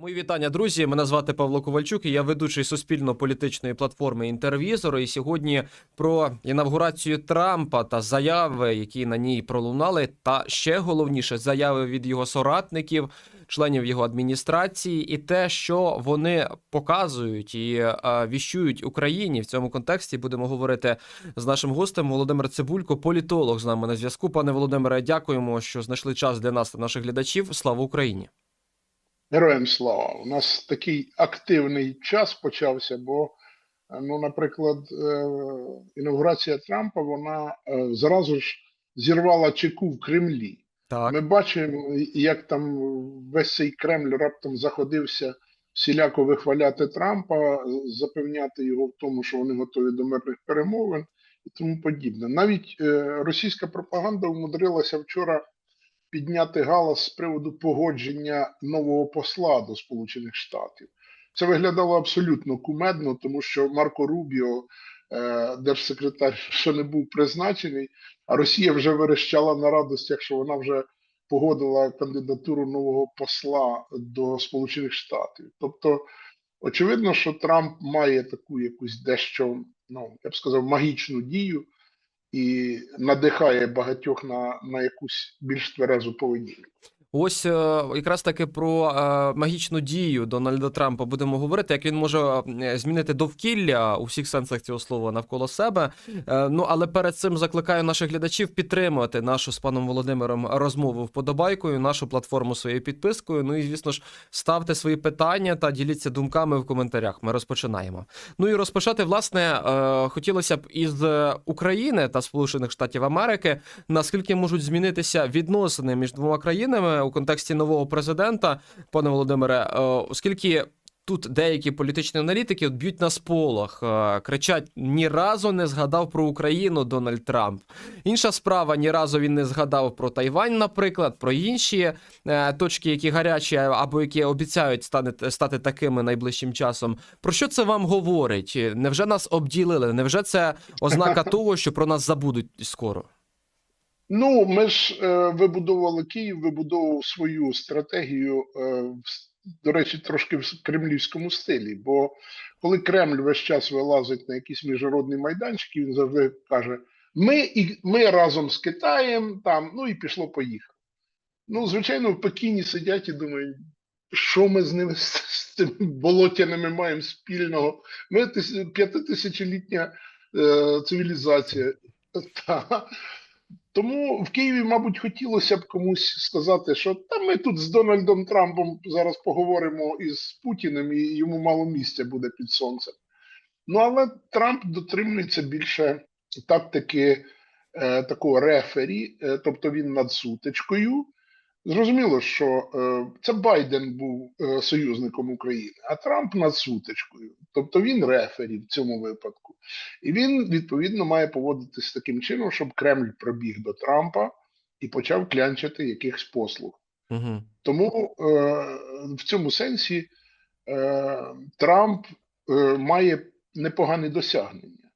Мої вітання, друзі. Мене звати Павло Ковальчук. і Я ведучий суспільно-політичної платформи інтервізор. І сьогодні про інавгурацію Трампа та заяви, які на ній пролунали, та ще головніше заяви від його соратників, членів його адміністрації, і те, що вони показують і е, віщують Україні в цьому контексті. Будемо говорити з нашим гостем Володимир Цибулько, політолог з нами на зв'язку. Пане Володимире, дякуємо, що знайшли час для нас та наших глядачів. Слава Україні! Героям слава! У нас такий активний час почався, бо, е, ну, наприклад, е, інаугурація Трампа вона е, зразу ж зірвала чеку в Кремлі. Так. Ми бачимо, як там весь цей Кремль раптом заходився всіляко вихваляти Трампа, запевняти його в тому, що вони готові до мирних перемовин і тому подібне. Навіть російська пропаганда умудрилася вчора підняти галас з приводу погодження нового посла до Сполучених Штатів. Це виглядало абсолютно кумедно, тому що Марко Рубіо, е, держсекретар, ще не був призначений, а Росія вже верещала на радостях, що вона вже погодила кандидатуру нового посла до Сполучених Штатів. Тобто, очевидно, що Трамп має таку якусь дещо, ну я б сказав, магічну дію і надихає багатьох на, на якусь більш тверезу поведінку. Ось е, якраз таки про е, магічну дію Дональда Трампа будемо говорити, як він може е, змінити довкілля у всіх сенсах цього слова навколо себе. Ну але перед цим закликаю наших глядачів підтримувати нашу з паном Володимиром розмову вподобайкою, нашу платформу своєю підпискою. Ну і звісно ж ставте свої питання та діліться думками в коментарях. Ми розпочинаємо. Ну і розпочати власне хотілося б із України та Сполучених Штатів Америки. Наскільки можуть змінитися відносини між двома країнами у контексті нового президента, пане Володимире, е, оскільки. Тут деякі політичні аналітики б'ють на сполох, е, кричать: ні разу не згадав про Україну Дональд Трамп. Інша справа ні разу він не згадав про Тайвань, наприклад, про інші е, точки, які гарячі або які обіцяють стати, стати такими найближчим часом. Про що це вам говорить? Невже нас обділили? Невже це ознака того, що про нас забудуть скоро? Ну, ми ж е, вибудовували Київ, вибудовував свою стратегію, е, до речі, трошки в кремлівському стилі. Бо коли Кремль весь час вилазить на якісь міжнародні майданчики, він завжди каже: ми і ми разом з Китаєм там, ну і пішло поїхало. Ну, звичайно, в Пекіні сидять і думають, що ми з ними з, з цими болотяними маємо спільного. Ми тис- п'ятитисячолітня е, цивілізація. Та. Тому в Києві, мабуть, хотілося б комусь сказати, що та ми тут з Дональдом Трампом зараз поговоримо із Путіним, і йому мало місця буде під сонцем. Ну але Трамп дотримується більше тактики е, такого рефері, е, тобто він над сутичкою. Зрозуміло, що е, це Байден був е, союзником України, а Трамп над сутичкою. Тобто він рефері в цьому випадку. І він відповідно має поводитись таким чином, щоб Кремль пробіг до Трампа і почав клянчити якихось послуг. Угу. Тому е, в цьому сенсі е, Трамп е, має непогані досягнення.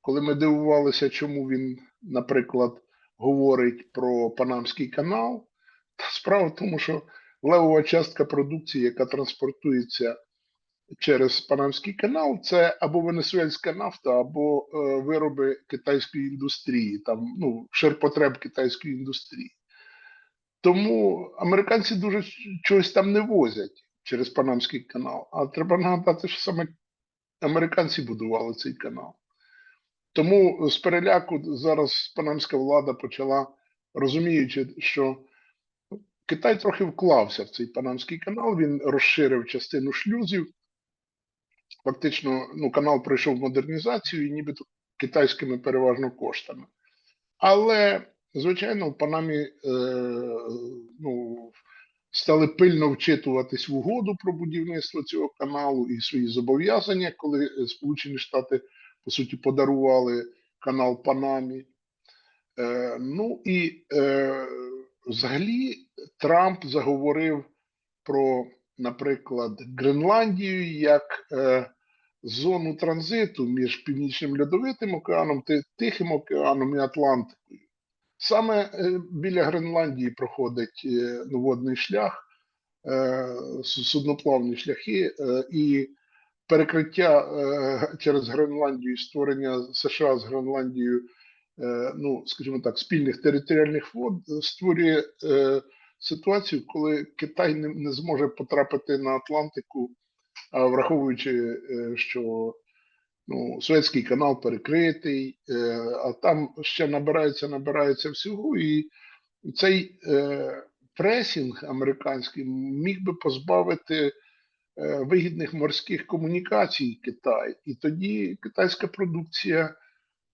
Коли ми дивувалися, чому він, наприклад, говорить про Панамський канал, справа в тому, що левова частка продукції, яка транспортується через Панамський канал, це або венесуельська нафта, або е, вироби китайської індустрії, там ну, ширпотреб китайської індустрії. Тому американці дуже чогось там не возять через Панамський канал. А треба нагадати, що саме американці будували цей канал. Тому з переляку зараз панамська влада почала, розуміючи, що Китай трохи вклався в цей Панамський канал, він розширив частину шлюзів. Фактично, ну, канал пройшов модернізацію і нібито китайськими переважно коштами. Але, звичайно, в Панамі е, ну, стали пильно вчитуватись в угоду про будівництво цього каналу і свої зобов'язання, коли Сполучені Штати, по суті, подарували канал Панамі. Е, ну і е, взагалі Трамп заговорив про, наприклад, Гренландію як е, зону транзиту між Північним Льодовитим океаном, Ти- Тихим океаном і Атлантикою. Саме е, біля Гренландії проходить е, водний шлях, е, судноплавні шляхи е, і перекриття е, через Гренландію, створення США з Гренландією, е, ну скажімо так, спільних територіальних вод е, створює е, ситуацію, коли Китай не, не зможе потрапити на Атлантику, враховуючи, е, що ну, Суецький канал перекритий, е, а там ще набирається, набирається всього, і цей е, пресінг американський міг би позбавити вигідних морських комунікацій Китай, і тоді китайська продукція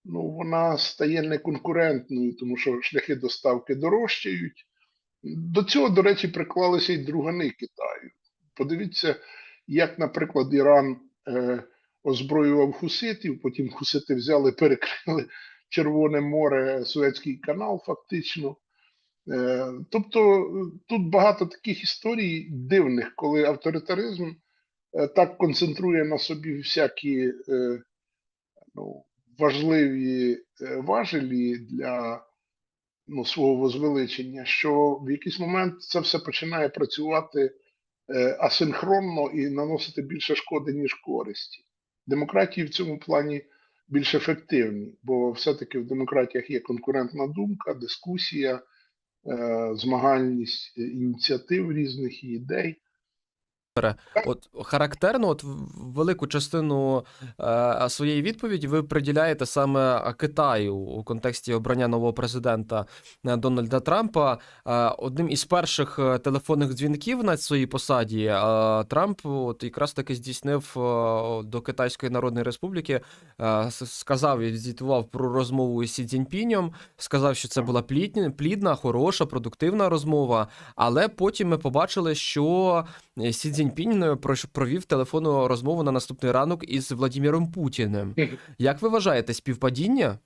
ну, вона стає неконкурентною, тому що шляхи доставки дорожчають. До цього, до речі, приклалися й другани Китаю. Подивіться, як, наприклад, Іран е, озброював хуситів, потім хусити взяли, перекрили Червоне море, Суецький канал, фактично. Е, тобто тут багато таких історій дивних, коли авторитаризм е, так концентрує на собі всякі е, ну, важливі е, важелі для ну, свого возвеличення, що в якийсь момент це все починає працювати е, асинхронно і наносити більше шкоди, ніж користі. Демократії в цьому плані більш ефективні, бо все-таки в демократіях є конкурентна думка, дискусія, е, змагальність е, ініціатив різних ідей. От характерно, от велику частину е, своєї відповіді ви приділяєте саме Китаю у контексті обрання нового президента е, Дональда Трампа. Е, одним із перших е, телефонних дзвінків на своїй посаді е, Трамп от якраз таки здійснив е, до Китайської Народної Республіки, е, сказав і звітував про розмову із Сі Цзіньпінем, сказав, що це була плідна, плідна, хороша, продуктивна розмова. Але потім ми побачили, що Е, Сі Цзіньпінь е, провів телефонну розмову на наступний ранок із Владіміром Путіним. Як ви вважаєте, співпадіння?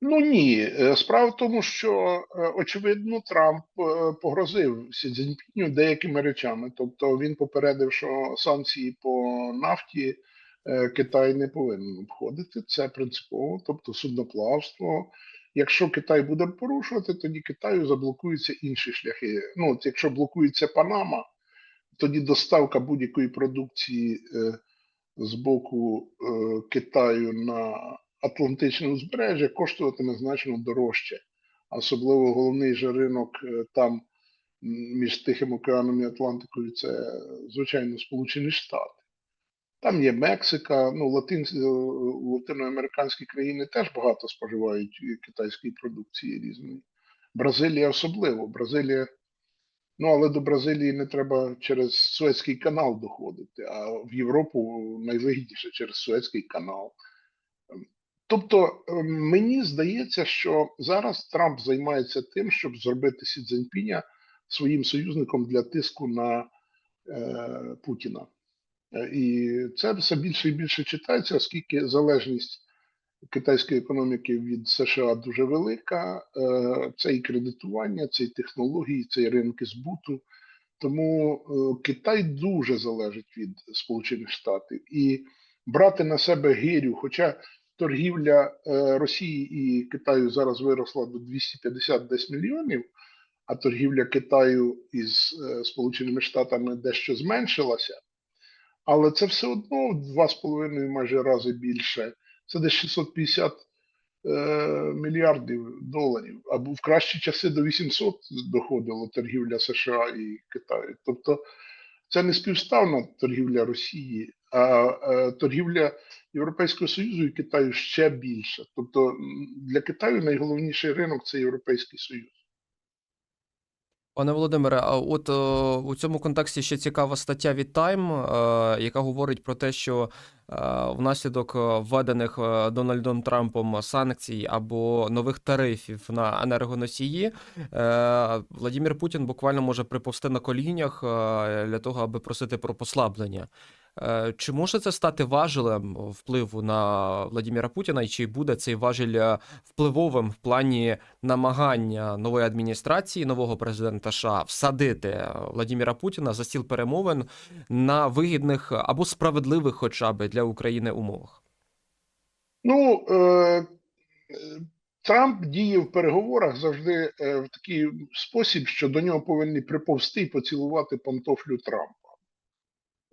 Ну ні, Е, справа в тому, що е, очевидно Трамп е, погрозив Сі Цзіньпіню деякими речами. Тобто він попередив, що санкції по нафті е, Китай не повинен обходити. Це принципово, тобто судноплавство. Якщо Китай буде порушувати, тоді Китаю заблокуються інші шляхи. Ну, от якщо блокується Панама, тоді доставка будь-якої продукції е, з боку е, Китаю на Атлантичне узбережжя коштуватиме значно дорожче. Особливо головний же ринок е, там між Тихим океаном і Атлантикою це, звичайно, Сполучені Штати. Там є Мексика, ну, латин, латиноамериканські країни теж багато споживають китайської продукції різної. Бразилія особливо. Бразилія Ну, але до Бразилії не треба через Суецький канал доходити, а в Європу найвигідніше через Суецький канал. Ем, Тобто, ем, мені здається, що зараз Трамп займається тим, щоб зробити Сі Цзіньпіня своїм союзником для тиску на е, Путіна. Е, І це все більше і більше читається, оскільки залежність китайської економіки від США дуже велика. Е, Це і кредитування, це і технології, це і ринки збуту. Тому е, Китай дуже залежить від Сполучених Штатів і брати на себе гирю, хоча торгівля е, Росії і Китаю зараз виросла до 250 десь мільйонів, а торгівля Китаю із Сполученими Штатами дещо зменшилася. Але це все одно в два з половиною майже рази більше. Це десь 650 е, мільярдів доларів. Або в кращі часи до 800 доходило торгівля США і Китаю. Тобто це не співставна торгівля Росії, а е, торгівля Європейського Союзу і Китаю ще більша. Тобто для Китаю найголовніший ринок це Європейський Союз. Пане Володимире, а от о, у цьому контексті ще цікава стаття від Time, е, яка говорить про те, що е, внаслідок е, введених е, Дональдом Трампом санкцій або нових тарифів на енергоносії, е, Владимир Путін буквально може приповсти на колінях е, для того, аби просити про послаблення. Е, Чи може це стати важелем впливу на Владимира Путіна, і чи буде цей важіль е, впливовим в плані намагання нової адміністрації, нового президента США всадити е, Владимира Путіна за стіл перемовин на вигідних або справедливих, хоча б для України умовах? Ну, е, Трамп діє в переговорах завжди в такий спосіб, що до нього повинні приповзти і поцілувати пантофлю Трампа.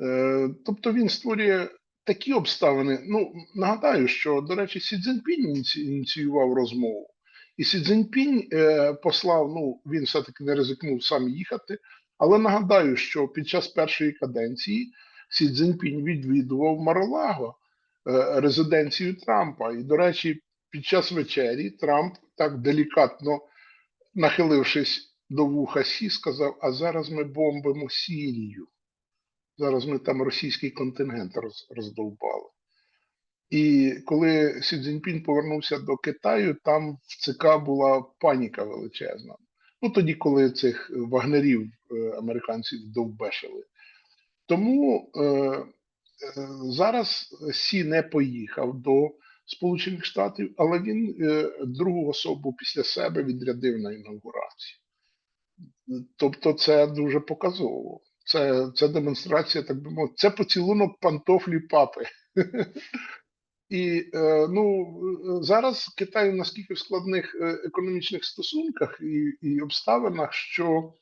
Е, тобто він створює такі обставини. Ну, нагадаю, що, до речі, Сі Цзіньпінь ініціював розмову. І Сі Цзіньпінь е, послав, ну, він все-таки не ризикнув сам їхати. Але нагадаю, що під час першої каденції Сі Цзіньпінь відвідував Маралаго, е, резиденцію Трампа. І, до речі, під час вечері Трамп так делікатно нахилившись до вуха Сі, сказав: А зараз ми бомбимо Сірію. Зараз ми там російський контингент роз, роздовбали. І коли Сі Цзіньпінь повернувся до Китаю, там в ЦК була паніка величезна. Ну тоді, коли цих вагнерів е, американців довбешили. Тому е, е, зараз Сі не поїхав до Сполучених Штатів, але він е, другу особу після себе відрядив на інаугурацію. Тобто, це дуже показово. Це, це демонстрація, так би мовити, це поцілунок пантофлі папи. І е, ну, зараз Китай наскільки в складних е, економічних стосунках і, і обставинах, що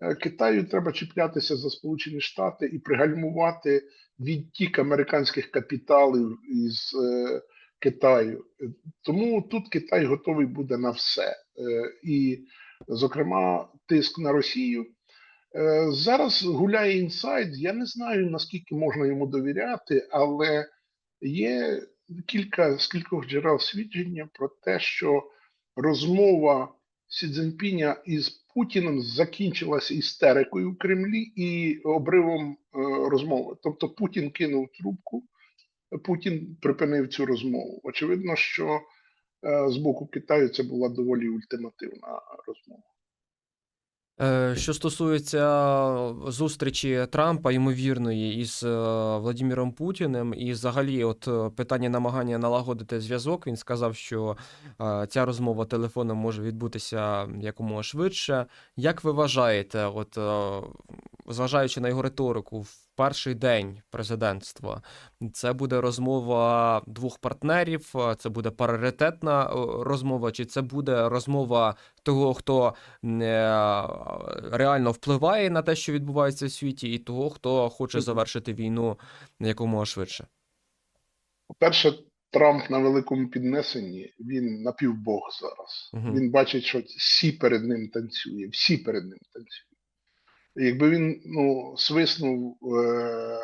е, Китаю треба чіплятися за Сполучені Штати і пригальмувати відтік американських капіталів із е, Китаю. Тому тут Китай готовий буде на все. Е, і, зокрема, тиск на Росію. Е, Зараз гуляє інсайд. Я не знаю наскільки можна йому довіряти, але є кілька з кількох джерел свідчення про те, що розмова Сі Цзіньпіня із Путіним закінчилася істерикою в Кремлі і обривом е, розмови. Тобто Путін кинув трубку, Путін припинив цю розмову. Очевидно, що е, з боку Китаю це була доволі ультимативна розмова. Е, Що стосується зустрічі Трампа, ймовірної, із е, Владимиром Путіним, і взагалі, от е, питання намагання налагодити зв'язок, він сказав, що ця розмова телефоном може відбутися якомога швидше. Як ви вважаєте, от зважаючи на його риторику, в перший день президентства, це буде розмова двох партнерів, це буде паритетна е, розмова, чи це буде розмова того, хто е, реально впливає на те, що відбувається в світі, і того, хто хоче завершити війну якомога швидше. По-перше, Трамп на великому піднесенні, він напівбог зараз. Мгм. Він бачить, що всі перед ним танцює, всі перед ним танцюють. Якби він ну, свиснув, е-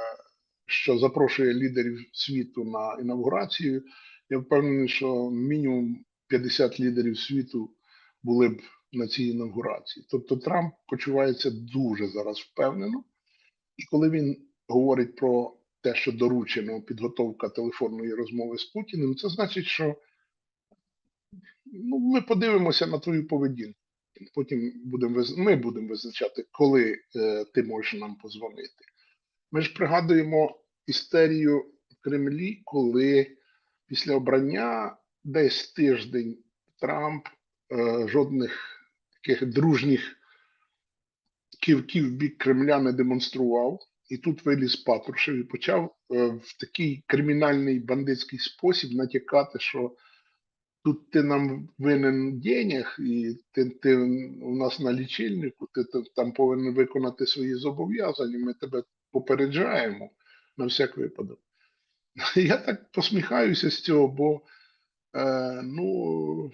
що запрошує лідерів світу на інавгурацію, я впевнений, що мінімум 50 лідерів світу були б на цій інавгурації. Тобто Трамп почувається дуже зараз впевнено. І коли він говорить про те, що доручено підготовка телефонної розмови з Путіним, це значить, що ну, ми подивимося на твою поведінку. Потім будемо ми будемо визначати, коли е, ти можеш нам позвонити. Ми ж пригадуємо істерію в Кремлі, коли після обрання десь тиждень Трамп е, жодних таких дружніх кивків в бік Кремля не демонстрував. І тут виліз Патрушев і почав е, в такий кримінальний бандитський спосіб натякати, що тут ти нам винен денег, і ти, ти у нас на лічильнику, ти, ти там повинен виконати свої зобов'язання. Ми тебе попереджаємо на всяк випадок. Я так посміхаюся з цього, бо е, ну,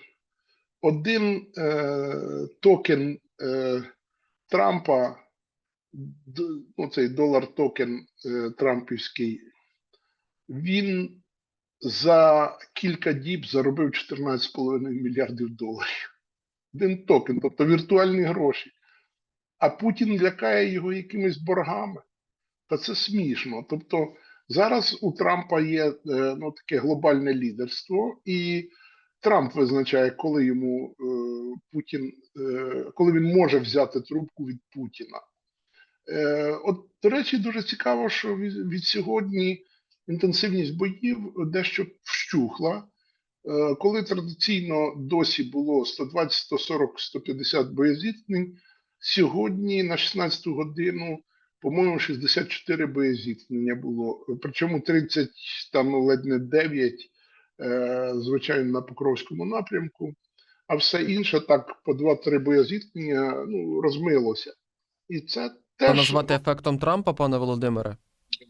один е, токен е, Трампа, ну, цей долар токен е, Трампівський, він за кілька діб заробив 14,5 мільярдів доларів. Один токен, тобто віртуальні гроші. А Путін лякає його якимись боргами. Та це смішно. Тобто зараз у Трампа є е, ну, таке глобальне лідерство, і Трамп визначає, коли йому е, Путін, е, коли він може взяти трубку від Путіна. От, до речі, дуже цікаво, що від, від сьогодні інтенсивність боїв дещо вщухла. Е, коли традиційно досі було 120, 140, 150 боєзіткнень, сьогодні на 16 годину, по-моєму, 64 боєзіткнення було. Причому 30, там ледь не 9 е, звичайно, на Покровському напрямку, а все інше так по два-три боєзіткнення ну, розмилося. І це теж назвати ефектом Трампа, пане Володимире?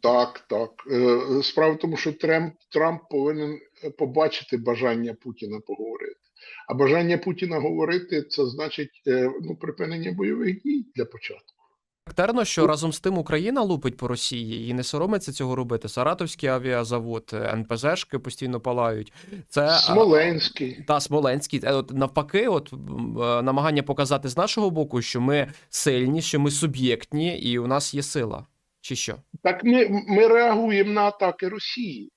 Так, так. Е, Справа в тому, що Трамп, Трамп повинен е, побачити бажання Путіна поговорити. А бажання Путіна говорити це значить е, ну, припинення бойових дій для початку. Характерно, що разом з тим Україна лупить по Росії і не соромиться цього робити. Саратовський авіазавод, НПЗшки постійно палають. Це Смоленський. та Смоленський. Е, От навпаки, от е, намагання показати з нашого боку, що ми сильні, що ми суб'єктні, і у нас є сила. Чи що? Так ми, ми реагуємо на атаки Росії.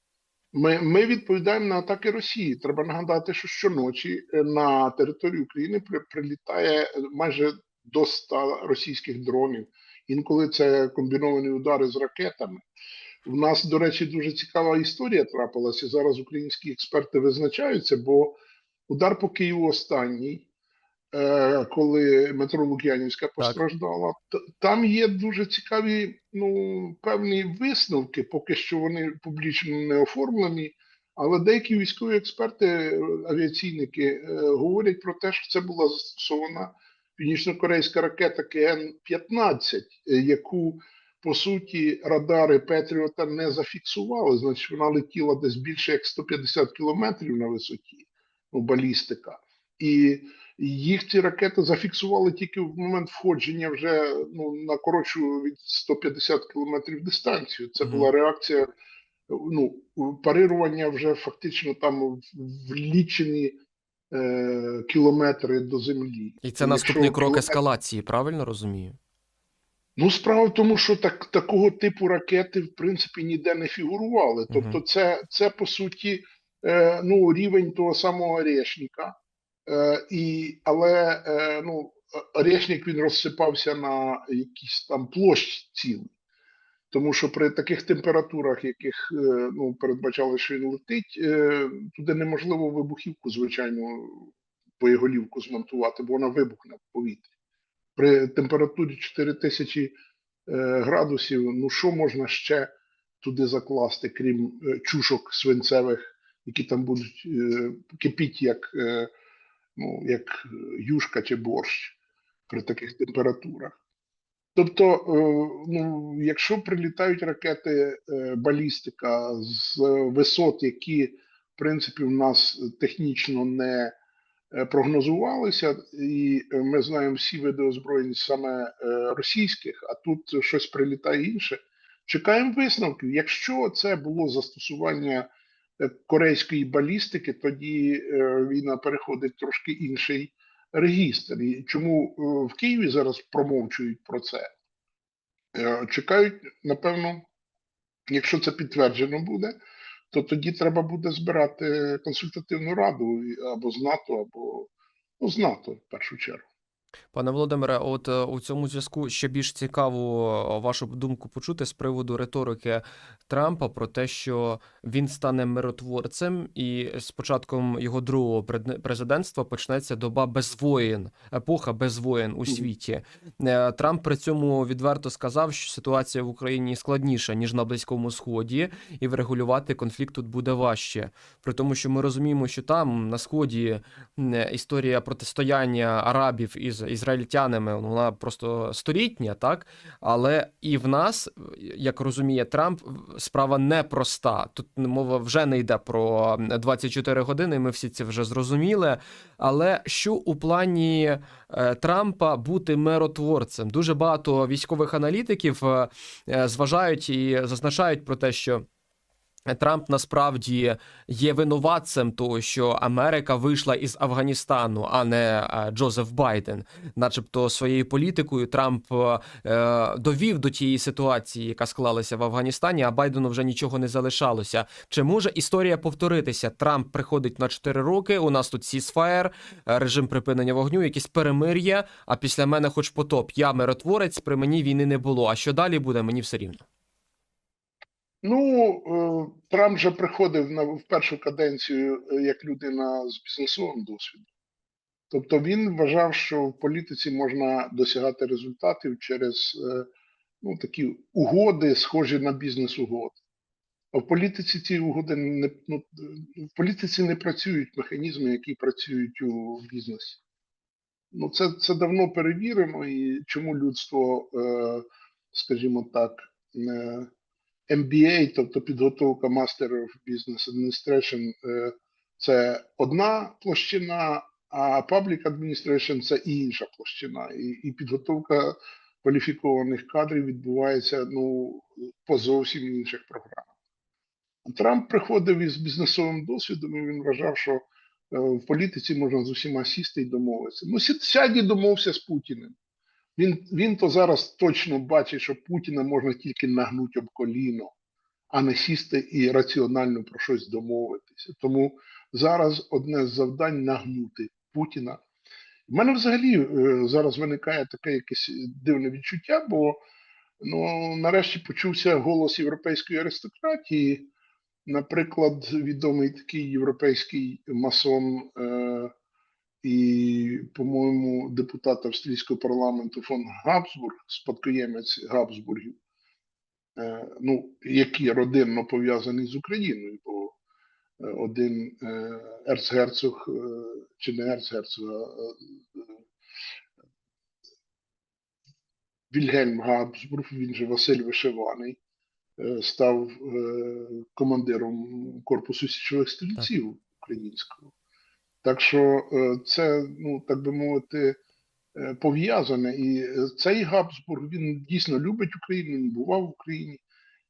Ми, ми відповідаємо на атаки Росії. Треба нагадати, що щоночі е, на територію України при, прилітає майже до 100 російських дронів. Інколи це комбіновані удари з ракетами. У нас, до речі, дуже цікава історія трапилася. Зараз українські експерти визначаються, бо удар по Києву останній, коли метро Лук'янівська постраждала, т- там є дуже цікаві ну, певні висновки, поки що вони публічно не оформлені. Але деякі військові експерти, е, авіаційники е, говорять про те, що це була застосована північно-корейська ракета КН-15, е, яку по суті радари Петріота не зафіксували. Значить, вона летіла десь більше як 150 кілометрів на висоті, ну, балістика. І їх ці ракети зафіксували тільки в момент входження вже ну, на коротшу від 150 кілометрів дистанцію. Це була реакція ну, парирування вже фактично там в- лічені е, кілометри до землі. І це Якщо наступний крок кілометр- ескалації, правильно розумію? Ну, справа в тому, що так, такого типу ракети, в принципі, ніде не фігурували. Тобто, це, це по суті е, ну, рівень того самого Орешника. Е, і, але е, ну, Орешник він розсипався на якісь там площі цілі. Тому що при таких температурах, яких е, ну, передбачали, що він летить, е, туди неможливо вибухівку, звичайно, боєголівку змонтувати, бо вона вибухне в повітрі. При температурі 4000 е, градусів, ну що можна ще туди закласти, крім чушок свинцевих, які там будуть кипіти, як, ну, як е, юшка чи борщ при таких температурах. Тобто, е, ну, якщо прилітають ракети е, балістика з висот, які, в принципі, в нас технічно не прогнозувалися, і ми знаємо всі види озброєнь саме російських, а тут щось прилітає інше. Чекаємо висновків. Якщо це було застосування корейської балістики, тоді е, війна переходить трошки інший регістр. І чому е, в Києві зараз промовчують про це? Е, Чекають, напевно, якщо це підтверджено буде, то тоді треба буде збирати консультативну раду або з НАТО, або ну, з НАТО в першу чергу. Пане Володимире, от е, у цьому зв'язку ще більш цікаво е, вашу думку почути з приводу риторики Трампа про те, що він стане миротворцем, і з початком його другого президентства почнеться доба без воєн, епоха без воєн у світі. Е, Трамп при цьому відверто сказав, що ситуація в Україні складніша ніж на Близькому Сході, і врегулювати конфлікт тут буде важче. При тому, що ми розуміємо, що там на сході історія протистояння арабів із ізраїльтянами вона просто столітня, так але і в нас, як розуміє Трамп, справа непроста. Тут мова вже не йде про 24 години. Ми всі це вже зрозуміли. Але що у плані е, Трампа бути миротворцем? Дуже багато військових аналітиків е, е, зважають і зазначають про те, що. Трамп насправді є винуватцем того, що Америка вийшла із Афганістану, а не е, Джозеф Байден. Начебто своєю політикою Трамп е, довів до тієї ситуації, яка склалася в Афганістані, а Байдену вже нічого не залишалося. Чи може історія повторитися? Трамп приходить на 4 роки. У нас тут сісфаєр, режим припинення вогню, якісь перемир'я. А після мене, хоч потоп. Я миротворець, при мені війни не було. А що далі буде, мені все рівно. Ну, е, Трамп же приходив на в першу каденцію е, як людина з бізнесовим досвідом. Тобто він вважав, що в політиці можна досягати результатів через е, ну, такі угоди, схожі на бізнес-угоди. А в політиці ці угоди не ну, в політиці не працюють механізми, які працюють у бізнесі. Ну, це, це давно перевірено, і чому людство, скажімо так, е, MBA, тобто підготовка Master of Business Administration, е, це одна площина, а Public Administration це і інша площина. І, і підготовка кваліфікованих кадрів відбувається ну, по зовсім інших програмах. Трамп приходив із бізнесовим досвідом, і він вважав, що е, в політиці можна з усіма сісти і домовитися. Ну, сядь і домовся з Путіним. Він, він то зараз точно бачить, що Путіна можна тільки нагнути об коліно, а не сісти і раціонально про щось домовитися. Тому зараз одне з завдань нагнути Путіна. У мене взагалі е, зараз виникає таке якесь дивне відчуття, бо ну, нарешті почувся голос європейської аристократії. Наприклад, відомий такий європейський масон е, і, по-моєму, депутат австрійського парламенту фон Габсбург, спадкоємець Габсбургів, е, ну, який родинно пов'язаний з Україною, бо е, один е, ерцгерцог, чи не ерцгерцог, а Вільгельм Габсбург, він же Василь Вишиваний, став командиром корпусу січових стрільців українського. Так що е, це, ну так би мовити, е, пов'язане. І е, цей Габсбург він дійсно любить Україну, він бував в Україні.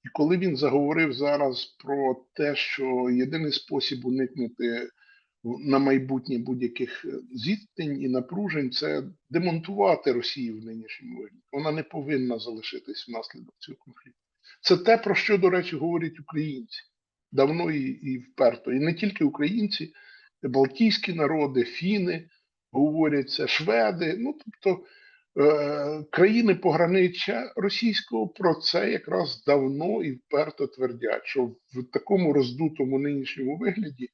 І коли він заговорив зараз про те, що єдиний спосіб уникнути на майбутнє будь-яких зіткнень і напружень це демонтувати Росію в нинішньому вигляді. Вона не повинна залишитись внаслідок цього конфлікту. Це те, про що, до речі, говорять українці давно і, і вперто. І не тільки українці, балтійські народи, фіни говорять це, шведи. Ну тобто е, країни пограниччя російського про це якраз давно і вперто твердять, що в такому роздутому нинішньому вигляді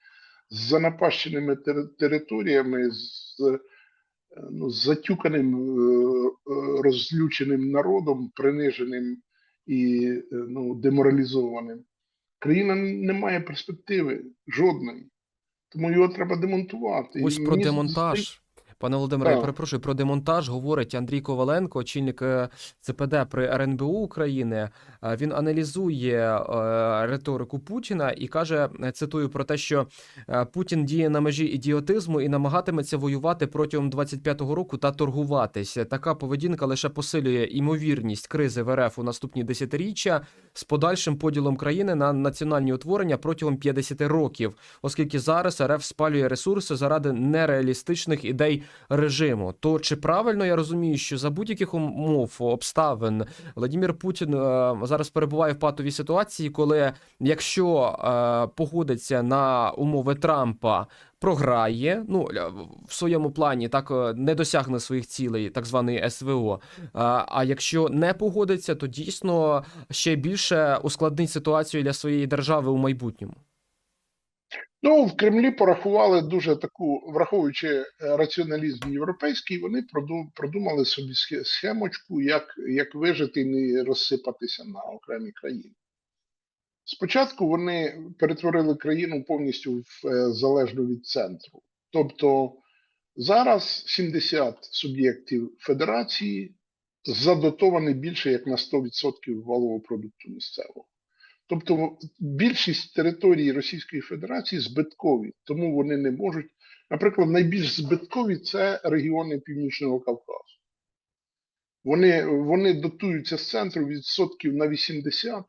з занапащеними тери- територіями, з, е, ну, з затюканим, е, е, розлюченим народом, приниженим і ну, деморалізованим. Країна не має перспективи жодної. Тому його треба демонтувати. Ось І про демонтаж. Пане Володимире, я перепрошую про демонтаж. Говорить Андрій Коваленко, очільник е, ЦПД при РНБУ України. Е, Він аналізує е, риторику Путіна і каже: цитую про те, що Путін діє на межі ідіотизму і намагатиметься воювати протягом 25-го року та торгуватися. Така поведінка лише посилює імовірність кризи в РФ у наступні десятиріччя з подальшим поділом країни на національні утворення протягом 50 років, оскільки зараз РФ спалює ресурси заради нереалістичних ідей режиму. То чи правильно я розумію, що за будь-яких умов обставин Владимир Путін е, зараз перебуває в патовій ситуації, коли якщо е, погодиться на умови Трампа. Програє, ну в своєму плані так е, не досягне своїх цілей, так званий СВО. А, а якщо не погодиться, то дійсно ще більше ускладнить ситуацію для своєї держави у майбутньому. Ну, в Кремлі порахували дуже таку, враховуючи е, раціоналізм європейський, вони продумали собі схемочку, як, як вижити і не розсипатися на окремі країни. Спочатку вони перетворили країну повністю в е, залежну від центру. Тобто зараз 70 суб'єктів федерації задотовані більше як на 100% валового продукту місцевого. Тобто більшість території Російської Федерації збиткові, тому вони не можуть. Наприклад, найбільш збиткові це регіони Північного Кавказу. Вони, вони дотуються з центру відсотків на 80.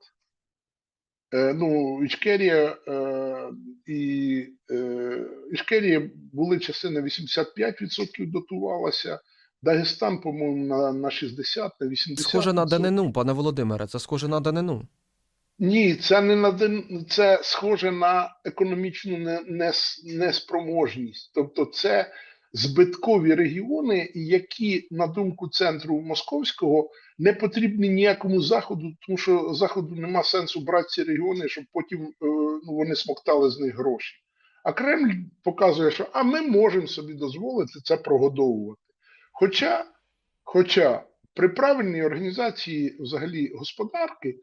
Е, ну, Ічкерія е, і е, Ічкерія були часи на 85% дотувалася. Дагестан, по-моєму, на, на 60, на 80%. Схоже на данину, пане Володимире. Це схоже на данину. Ні, це не на це схоже на економічну неспроможність. Тобто, це збиткові регіони, які, на думку центру московського, не потрібні ніякому заходу, тому що заходу нема сенсу брати ці регіони, щоб потім е, ну, вони смоктали з них гроші. А Кремль показує, що а ми можемо собі дозволити це прогодовувати. Хоча, хоча при правильній організації взагалі господарки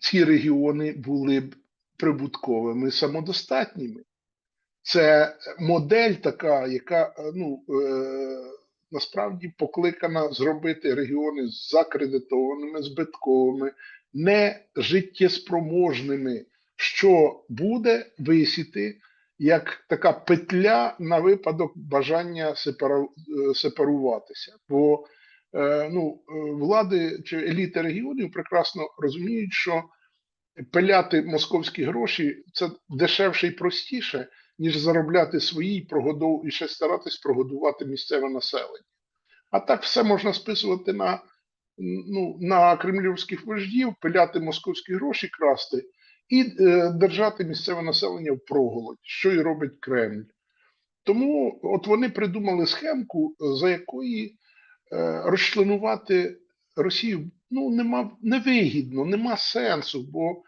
ці регіони були б прибутковими самодостатніми. Це модель така, яка е, ну, е, насправді покликана зробити регіони закредитованими, збитковими, не життєспроможними, що буде висіти як така петля на випадок бажання е, сепаруватися. Бо ну, е, влади чи еліти регіонів прекрасно розуміють, що пиляти московські гроші це дешевше і простіше, ніж заробляти свої прогодов і ще старатись прогодувати місцеве населення. А так все можна списувати на, ну, на кремлівських вождів, пиляти московські гроші, красти і е, держати місцеве населення в проголодь, що і робить Кремль. Тому от вони придумали схемку, за якої е, розчленувати Росію ну, нема, невигідно, нема сенсу, бо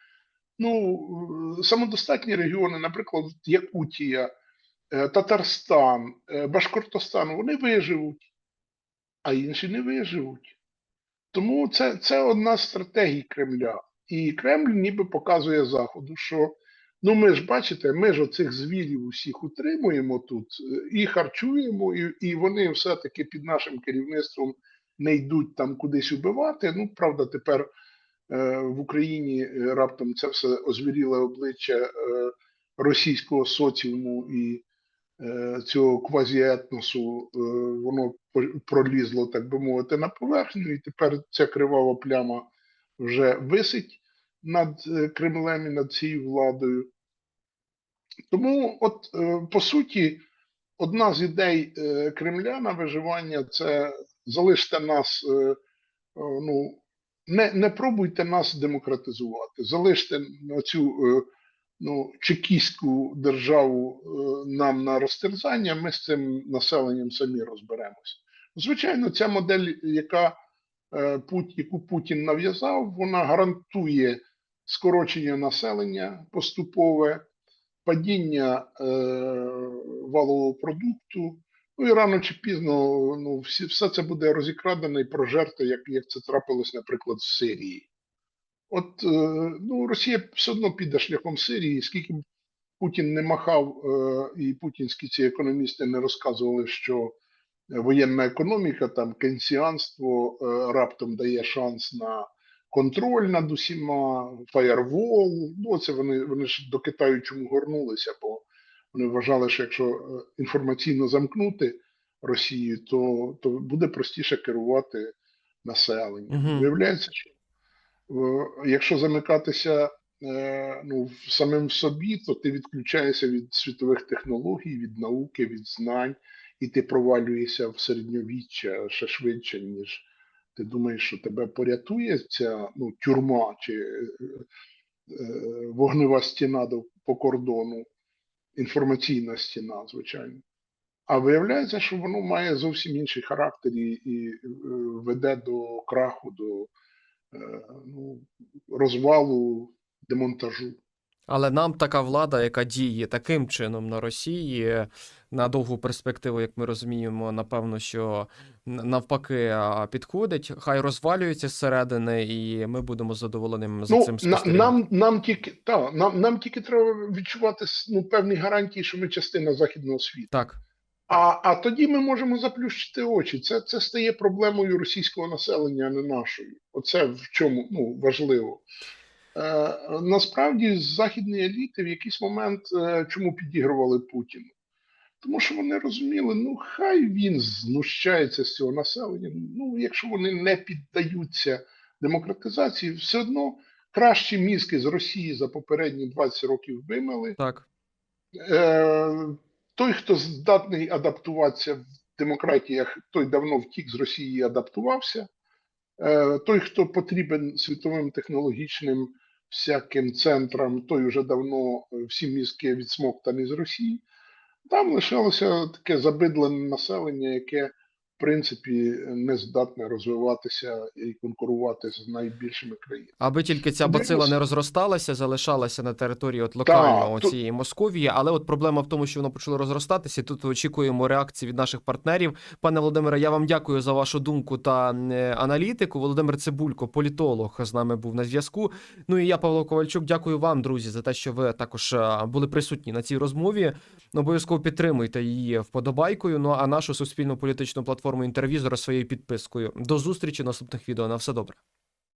ну, е, самодостатні регіони, наприклад, Якутія, е, Татарстан, е, Башкортостан, вони виживуть, а інші не виживуть. Тому це, це одна з стратегій Кремля. І Кремль ніби показує Заходу, що ну ми ж бачите, ми ж оцих звірів усіх утримуємо тут е, і харчуємо, і, і вони все-таки під нашим керівництвом не йдуть там кудись убивати. Ну, правда, тепер е, в Україні е, раптом це все озвіріле обличчя е, російського соціуму і е, цього квазіетносу, е, воно пролізло, так би мовити, на поверхню, і тепер ця кривава пляма вже висить над е, Кремлем і над цією владою. Тому, от, е, по суті, одна з ідей е, Кремля на виживання це залиште нас, ну, не, не пробуйте нас демократизувати, залиште цю ну, чекістську державу нам на розтерзання, ми з цим населенням самі розберемось. Звичайно, ця модель, яка яку Путін нав'язав, вона гарантує скорочення населення поступове, падіння е, валового продукту. Ну і рано чи пізно ну, всі, все це буде розікрадено і прожерто, як, як це трапилось, наприклад, в Сирії. От е, ну, Росія все одно піде шляхом Сирії, скільки б Путін не махав, е, і путінські ці економісти не розказували, що воєнна економіка, там кейнсіанство е, раптом дає шанс на контроль над усіма, фаєрвол. Ну, це вони, вони ж до Китаю чому горнулися, бо вони вважали, що якщо е, інформаційно замкнути Росію, то, то буде простіше керувати населенням. Мгм. Виявляється, що е, якщо замикатися е, ну, в самим в собі, то ти відключаєшся від світових технологій, від науки, від знань, і ти провалюєшся в середньовіччя ще швидше, ніж ти думаєш, що тебе порятує ця ну, тюрма чи е, е, вогнева стіна до, по кордону, інформаційна стіна, звичайно. А виявляється, що воно має зовсім інший характер і, і е, веде до краху, до е, ну, розвалу, демонтажу. Але нам така влада, яка діє таким чином на Росії на довгу перспективу, як ми розуміємо, напевно, що навпаки підходить. Хай розвалюється зсередини, і ми будемо задоволеними за Ну, цим спостерігати. нам, нам, тільки, та, нам, нам тільки треба відчувати ну, певні гарантії, що ми частина західного світу. Так. А, а тоді ми можемо заплющити очі. Це, це стає проблемою російського населення, а не нашою. Оце в чому ну, важливо. Е, насправді, західні еліти в якийсь момент е, чому підігрували Путіну? Тому що вони розуміли, ну хай він знущається з цього населення. Ну, якщо вони не піддаються демократизації, все одно кращі мізки з Росії за попередні 20 років вимили. Так. Е, той, хто здатний адаптуватися в демократіях, той давно втік з Росії і адаптувався. Е, той, хто потрібен світовим технологічним всяким центрам, той вже давно е, всі мізки відсмоктані з Росії. Там лишилося таке забидлене населення, яке принципі не здатне розвиватися і конкурувати з найбільшими країнами. Аби тільки ця бацила не розросталася, залишалася на території от локально Так, тут- цієї Московії, але от проблема в тому, що воно почало розростатися. і Тут очікуємо реакції від наших партнерів. Пане Володимире, я вам дякую за вашу думку та е, аналітику. Володимир Цибулько, політолог, з нами був на зв'язку. Ну і я, Павло Ковальчук, дякую вам, друзі, за те, що ви також е, були присутні на цій розмові. Обов'язково підтримуйте її вподобайкою. Ну а нашу суспільну політичну платформу інтервізора своєю підпискою. До зустрічі наступних відео. На все добре.